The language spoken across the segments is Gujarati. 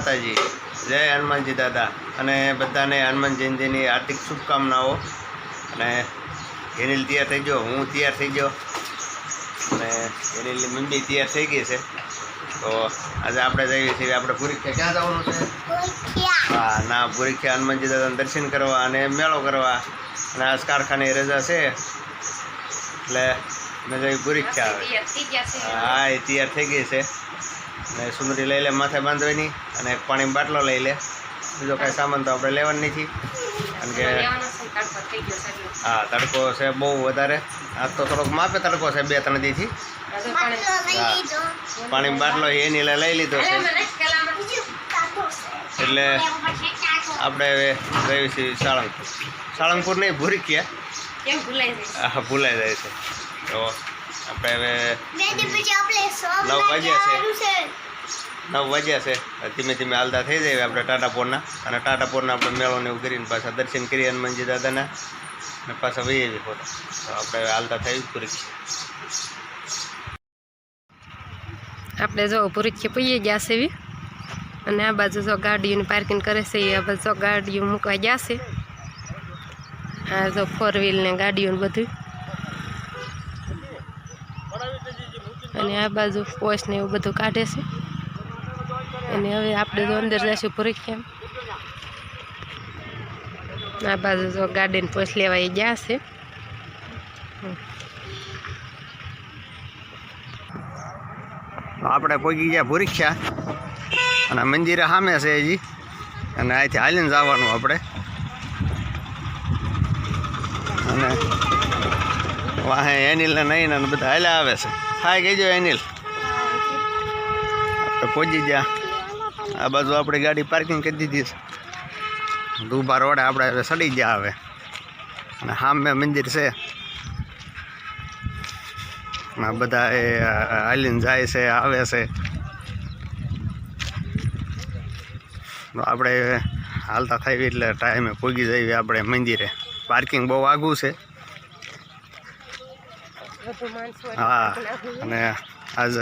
હનુમાનજી દાદા. અને બધાને હનુમાન જયંતિની હાર્દિક શુભકામનાઓ. અને એનિલ તૈયાર થઈ ગયો હું તૈયાર થઈ ગયો. અને એનિલની મમ્મી તૈયાર થઈ ગઈ છે. તો આજે આપણે જઈએ છીએ આપણે પુરીખ્યા ક્યાં જવાનું છે? હા ના પુરીખ્યા હનુમાનજી દાદાને દર્શન કરવા અને મેળો કરવા. અને આજ કારખાને રજા છે. એટલે મેં જઈ પુરીખ્યા આવે હા એ તૈયાર થઈ ગઈ છે. અને સુંદરી લઈ લે માથે બાંધવાની અને એક પાણી બાટલો લઈ લે. બીજો કાંઈ સામાન તો આપણે લેવાનું નથી. કારણ કે હા તડકો છે બહુ વધારે. આજ તો થોડોક માપે તડકો છે બે ત્રણ દીથી. હા પાણી બાટલો એની લઈ લીધો છે. એટલે આપણે હવે જઈએ છીએ સાળંગપુર. સાળંગપુર નહીં ભૂરી હા ભૂલાઈ જાય છે. તો આપણે હવે નવ વાગ્યા છે. નવ વાગ્યા છે. ધીમે ધીમે હાલતા થઈ જાય આપણે ટાટાપોરના અને ટાટાપોરના આપણે મેળોને એવું કરીને પાછા દર્શન કરીએ હનુમાનજી દાદાના. અને પાછા વહી આવી ફોટા. તો આપણે હાલતા થઈ પૂરી આપણે જો પૂરી પઈએ ગયા છે એવી અને આ બાજુ જો ગાડીઓની પાર્કિંગ કરે છે એ આ બાજુ ગાડીઓ મૂકવા ગયા છે. આ જો ફોર વ્હીલ ને ગાડીઓ ને બધું. અને આ બાજુ પોસ્ટ ને એવું બધું કાઢે છે. અને હવે આપણે તો અંદર જઈશું પરીક્ષા આ બાજુ તો ગાર્ડન પોસ્ટ લેવા એ ગયા છે. આપણે પહોંચી ગયા પરીક્ષા અને મંદિરે સામે છે હજી. અને અહીંથી હાલીને જવાનું આપણે. અને વાહે એનિલને નહીં ને બધા હાલ્યા આવે છે. હાય કહેજો એનિલ. આપણે પહોંચી ગયા. આ બાજુ આપણી ગાડી પાર્કિંગ કરી દીધી છે. ધૂભા રોડે આપણે સડી ગયા હવે. અને સામે મંદિર છે. આ બધા એ હાલીને જાય છે, આવે છે. આપણે હાલતા થાય એટલે ટાઈમે પૂગી જઈએ આપણે મંદિરે. પાર્કિંગ બહુ આઘું છે. હા, અને આજ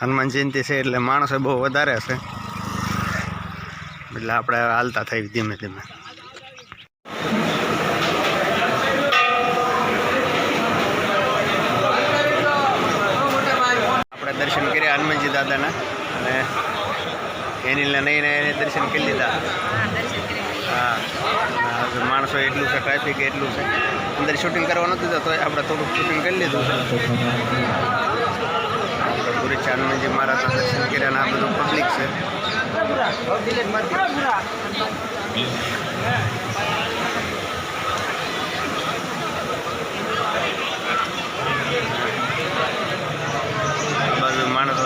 હનુમાન જયંતિ છે એટલે માણસો બહુ વધારે હશે એટલે આપણે હાલતા થઈ ધીમે ધીમે. આપણે દર્શન કર્યા હનુમાનજી દાદાના, અને એની લઈને એને દર્શન કરી લીધા. માણસો એટલું છે ટ્રાફિક એટલું છે. અંદર શૂટિંગ કરવા હતું તો આપણે થોડુંક શૂટિંગ કરી લીધું છે. પૂરી છે જે મારા દર્શન કર્યા આ બધું પબ્લિક છે.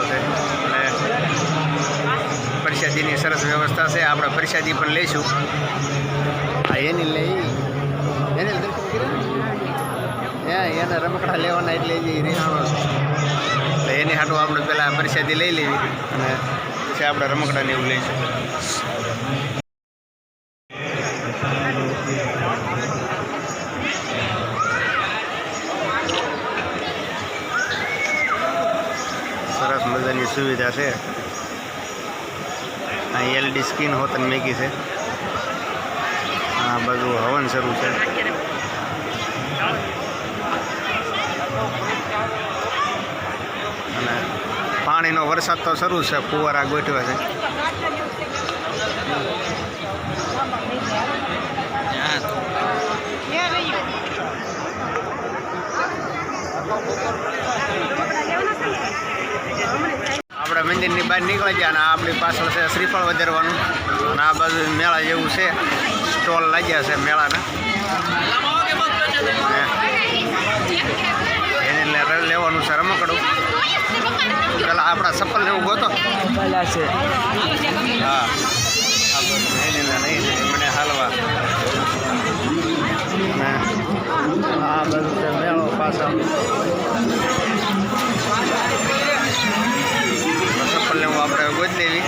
છે. પ્રસાદીની સરસ વ્યવસ્થા છે. આપણે પ્રસાદી પણ લઈશું. આ એની લઈ એને રમકડા લેવાના એટલે એ રિહાણો એટલે એની હાટું આપણે પહેલાં પ્રસાદી લઈ લેવી. અને પછી આપણે રમકડાને એવું લઈશું. સરસ મજાની સુવિધા છે. અહીં એલઈડી સ્કીન હોતન મેગી છે. આ બાજુ હવન શરૂ છે. અને પાણીનો વરસાદ તો શરૂ છે, ફુવારા ગોઠવે છે. આપણે મંદિરની બહાર નીકળી ગયા અને આપણી પાછળ છે શ્રીફળ વધારવાનું. અને આ બાજુ મેળા જેવું છે. સ્ટોલ લાગ્યા છે મેળાના. એને લેવાનું છે રમકડું. પેલા આપણા ચપ્પલ લેવું ગોતો. હા. મને હાલવા આ બધું મેળો પાછા. ચપ્પલ લેવું આપણે ગોત લેવી